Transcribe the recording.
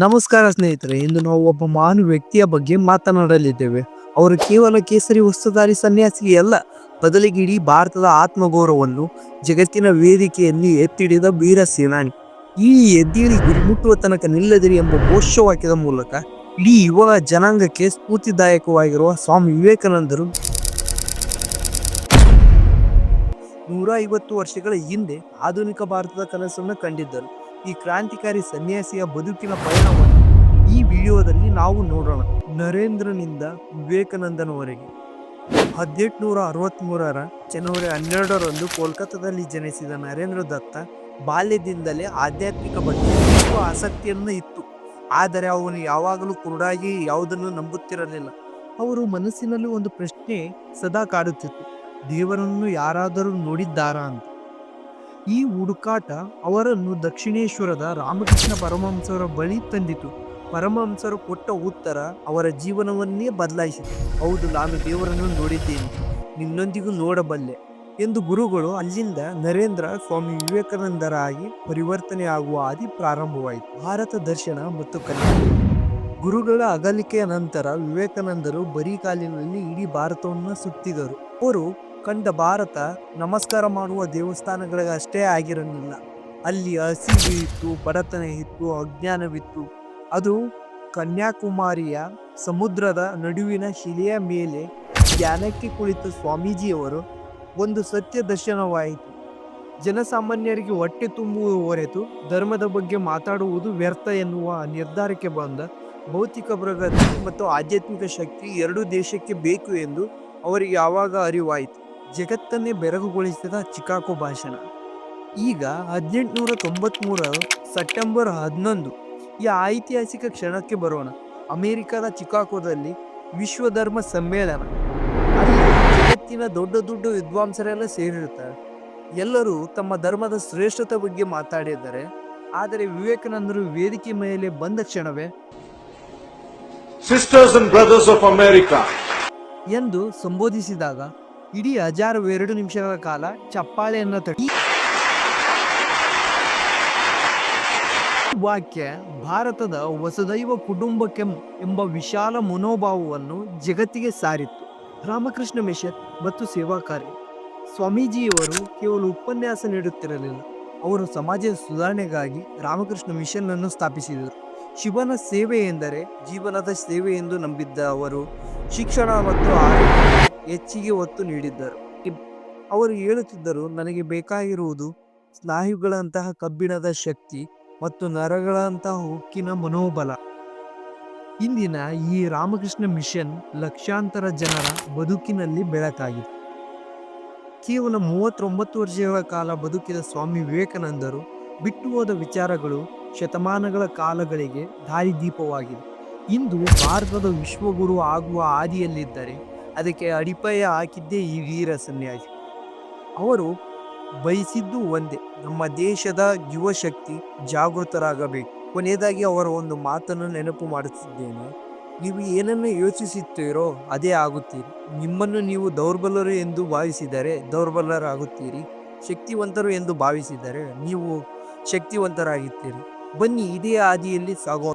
ನಮಸ್ಕಾರ ಸ್ನೇಹಿತರೆ, ಇಂದು ನಾವು ಒಬ್ಬ ಮಹಾನ್ ವ್ಯಕ್ತಿಯ ಬಗ್ಗೆ ಮಾತನಾಡಲಿದ್ದೇವೆ. ಅವರು ಕೇವಲ ಕೇಸರಿ ವಸ್ತುಧಾರಿ ಸನ್ಯಾಸಿ ಅಲ್ಲ, ಬದಲಿಗೆ ಇಡೀ ಭಾರತದ ಆತ್ಮಗೌರವವನ್ನು ಜಗತ್ತಿನ ವೇದಿಕೆಯಲ್ಲಿ ಎತ್ತಿಡಿದ ವೀರ ಸೇನಾನಿ. ಈ ಎದ್ದೇಳಿ ಗುರಿ ಮುಟ್ಟುವ ತನಕ ನಿಲ್ಲದಿರಿ ಎಂಬ ಘೋಷವಾಕ್ಯದ ಮೂಲಕ ಇಡೀ ಯುವ ಜನಾಂಗಕ್ಕೆ ಸ್ಫೂರ್ತಿದಾಯಕವಾಗಿರುವ ಸ್ವಾಮಿ ವಿವೇಕಾನಂದರು ನೂರ ಐವತ್ತು ವರ್ಷಗಳ ಹಿಂದೆ ಆಧುನಿಕ ಭಾರತದ ಕನಸನ್ನು ಕಂಡಿದ್ದರು. ಈ ಕ್ರಾಂತಿಕಾರಿ ಸನ್ಯಾಸಿಯ ಬದುಕಿನ ಪಯಣವನ್ನು ಈ ವಿಡಿಯೋದಲ್ಲಿ ನಾವು ನೋಡೋಣ. ನರೇಂದ್ರನಿಂದ ವಿವೇಕಾನಂದನವರೆಗೆ. ಹದಿನೆಂಟುನೂರ ಅರವತ್ತ್ಮೂರರ ಜನವರಿ ಹನ್ನೆರಡರಂದು ಕೋಲ್ಕತ್ತಾದಲ್ಲಿ ಜನಿಸಿದ ನರೇಂದ್ರ ದತ್ತ ಬಾಲ್ಯದಿಂದಲೇ ಆಧ್ಯಾತ್ಮಿಕ ಬಗ್ಗೆ ತುಂಬ ಆಸಕ್ತಿಯನ್ನು ಇತ್ತು. ಆದರೆ ಅವನು ಯಾವಾಗಲೂ ಕುರುಡಾಗಿ ಯಾವುದನ್ನು ನಂಬುತ್ತಿರಲಿಲ್ಲ. ಅವರು ಮನಸ್ಸಿನಲ್ಲಿ ಒಂದು ಪ್ರಶ್ನೆ ಸದಾ ಕಾಡುತ್ತಿತ್ತು. ದೇವರನ್ನು ಯಾರಾದರೂ ನೋಡಿದ್ದಾರಾ ಅಂತ. ಈ ಹುಡುಕಾಟ ಅವರನ್ನು ದಕ್ಷಿಣೇಶ್ವರದ ರಾಮಕೃಷ್ಣ ಪರಮಹಂಸರ ಬಳಿ ತಂದಿತು. ಪರಮಹಂಸರು ಕೊಟ್ಟ ಉತ್ತರ ಅವರ ಜೀವನವನ್ನೇ ಬದಲಾಯಿಸಿತು. ಹೌದು, ನಾನು ದೇವರನ್ನು ನೋಡಿದ್ದೇನೆ. ನಿನ್ನೊಂದಿಗೂ ನೋಡಬಲ್ಲೆ ಎಂದು ಗುರುಗಳು ಅಲ್ಲಿಂದ ನರೇಂದ್ರ ಸ್ವಾಮಿ ವಿವೇಕಾನಂದರಾಗಿ ಪರಿವರ್ತನೆ ಆಗುವ ಹಾದಿ ಪ್ರಾರಂಭವಾಯಿತು. ಭಾರತ ದರ್ಶನ ಮತ್ತು ಕಲ್ಯಾಣ. ಗುರುಗಳ ಅಗಲಿಕೆಯ ನಂತರ ವಿವೇಕಾನಂದರು ಬರೀ ಕಾಲಿನಲ್ಲಿ ಇಡೀ ಭಾರತವನ್ನು ಸುತ್ತಿದರು. ಅವರು ಕಂಡ ಭಾರತ ನಮಸ್ಕಾರ ಮಾಡುವ ದೇವಸ್ಥಾನಗಳಿಗಷ್ಟೇ ಆಗಿರಲಿಲ್ಲ. ಅಲ್ಲಿ ಹಸಿವು ಇತ್ತು, ಬಡತನ ಇತ್ತು, ಅಜ್ಞಾನವಿತ್ತು. ಅದು ಕನ್ಯಾಕುಮಾರಿಯ ಸಮುದ್ರದ ನಡುವಿನ ಶಿಲೆಯ ಮೇಲೆ ಧ್ಯಾನಕ್ಕೆ ಕುಳಿತ ಸ್ವಾಮೀಜಿಯವರು ಒಂದು ಸತ್ಯ ದರ್ಶನವಾಯಿತು. ಜನಸಾಮಾನ್ಯರಿಗೆ ಹೊಟ್ಟೆ ತುಂಬುವ ಹೊರತು ಧರ್ಮದ ಬಗ್ಗೆ ಮಾತಾಡುವುದು ವ್ಯರ್ಥ ಎನ್ನುವ ನಿರ್ಧಾರಕ್ಕೆ ಬಂದ ಭೌತಿಕ ಪ್ರಗತಿ ಮತ್ತು ಆಧ್ಯಾತ್ಮಿಕ ಶಕ್ತಿ ಎರಡೂ ದೇಶಕ್ಕೆ ಬೇಕು ಎಂದು ಅವರಿಗೆ ಯಾವಾಗ ಅರಿವಾಯಿತು. ಜಗತ್ತನ್ನೇ ಬೆರಗುಗೊಳಿಸಿದ ಚಿಕಾಗೋ ಭಾಷಣ. ಈಗ ಹದಿನೆಂಟುನೂರ ತೊಂಬತ್ತ್ಮೂರ ಸೆಪ್ಟೆಂಬರ್ ಹನ್ನೊಂದು ಈ ಐತಿಹಾಸಿಕ ಕ್ಷಣಕ್ಕೆ ಬರೋಣ. ಅಮೇರಿಕಾದ ಚಿಕಾಗೋದಲ್ಲಿ ವಿಶ್ವ ಧರ್ಮ ಸಮ್ಮೇಳನ. ಅಲ್ಲಿ ಜಗತ್ತಿನ ದೊಡ್ಡ ದೊಡ್ಡ ವಿದ್ವಾಂಸರೆಲ್ಲ ಸೇರಿರುತ್ತಾರೆ. ಎಲ್ಲರೂ ತಮ್ಮ ಧರ್ಮದ ಶ್ರೇಷ್ಠತೆ ಬಗ್ಗೆ ಮಾತಾಡಿದ್ದಾರೆ ಆದರೆ ವಿವೇಕಾನಂದರು ವೇದಿಕೆ ಮೇಲೆ ಬಂದ ಕ್ಷಣವೇ? Sisters and brothers of America, ಎಂದು ಸಂಬೋಧಿಸಿದಾಗ ಇಡೀ ಹಜಾರು ಎರಡು ನಿಮಿಷಗಳ ಕಾಲ ಚಪ್ಪಾಳೆಯನ್ನು ತಟ್ಟಿ ವಾಕ್ಯ, ಭಾರತದ ವಸುದೈವ ಕುಟುಂಬಕ್ಕೆ ಎಂಬ ವಿಶಾಲ ಮನೋಭಾವವನ್ನು ಜಗತ್ತಿಗೆ ಸಾರಿತ್ತು. ರಾಮಕೃಷ್ಣ ಮಿಷನ್ ಮತ್ತು ಸೇವಾ ಕಾರ್ಯ ಸ್ವಾಮೀಜಿಯವರು ಕೇವಲ ಉಪನ್ಯಾಸ ನೀಡುತ್ತಿರಲಿಲ್ಲ. ಅವರು ಸಮಾಜದ ಸುಧಾರಣೆಗಾಗಿ ರಾಮಕೃಷ್ಣ ಮಿಷನ್ ಅನ್ನು ಸ್ಥಾಪಿಸಿದರು. ಶಿವನ ಸೇವೆ ಎಂದರೆ ಜೀವನದ ಸೇವೆ ಎಂದು ನಂಬಿದ್ದ ಅವರು ಶಿಕ್ಷಣ ಮತ್ತು ಆರೋಗ್ಯಕ್ಕೆ ಹೆಚ್ಚಿಗೆ ಒತ್ತು ನೀಡಿದ್ದರು. ಅವರು ಹೇಳುತ್ತಿದ್ದರು, ನನಗೆ ಬೇಕಾಗಿರುವುದು ಸ್ನಾಯುಗಳಂತಹ ಕಬ್ಬಿಣದ ಶಕ್ತಿ ಮತ್ತು ನರಗಳಂತಹ ಉಕ್ಕಿನ ಮನೋಬಲ. ಇಂದಿನ ಈ ರಾಮಕೃಷ್ಣ ಮಿಷನ್ ಲಕ್ಷಾಂತರ ಜನರ ಬದುಕಿನಲ್ಲಿ ಬೆಳಕಾಗಿದೆ. ಕೇವಲ ಮೂವತ್ತೊಂಬತ್ತು ವರ್ಷಗಳ ಕಾಲ ಬದುಕಿದ ಸ್ವಾಮಿ ವಿವೇಕಾನಂದರು ಬಿಟ್ಟು ಹೋದ ವಿಚಾರಗಳು ಶತಮಾನಗಳ ಕಾಲಗಳಿಗೆ ದಾರಿದೀಪವಾಗಿದೆ. ಇಂದು ಭಾರತದ ವಿಶ್ವಗುರು ಆಗುವ ಹಾದಿಯಲ್ಲಿದ್ದರೆ ಅದಕ್ಕೆ ಅಡಿಪಾಯ ಹಾಕಿದ್ದೇ ಈ ವೀರ ಸನ್ಯಾಸಿ. ಅವರು ಬಯಸಿದ್ದು ಒಂದೇ, ನಮ್ಮ ದೇಶದ ಯುವಶಕ್ತಿ ಜಾಗೃತರಾಗಬೇಕು. ಕೊನೆಯದಾಗಿ ಅವರ ಒಂದು ಮಾತನ್ನು ನೆನಪು ಮಾಡುತ್ತಿದ್ದೇನೆ ನೀವು ಏನನ್ನು ಯೋಚಿಸುತ್ತೀರೋ ಅದೇ ಆಗುತ್ತೀರಿ. ನಿಮ್ಮನ್ನು ನೀವು ದೌರ್ಬಲರು ಎಂದು ಭಾವಿಸಿದರೆ ದೌರ್ಬಲರಾಗುತ್ತೀರಿ. ಶಕ್ತಿವಂತರು ಎಂದು ಭಾವಿಸಿದರೆ ನೀವು ಶಕ್ತಿವಂತರಾಗುತ್ತೀರಿ. ಬನ್ನಿ ಇದೇ ಹಾದಿಯಲ್ಲಿ ಸಾಗೋ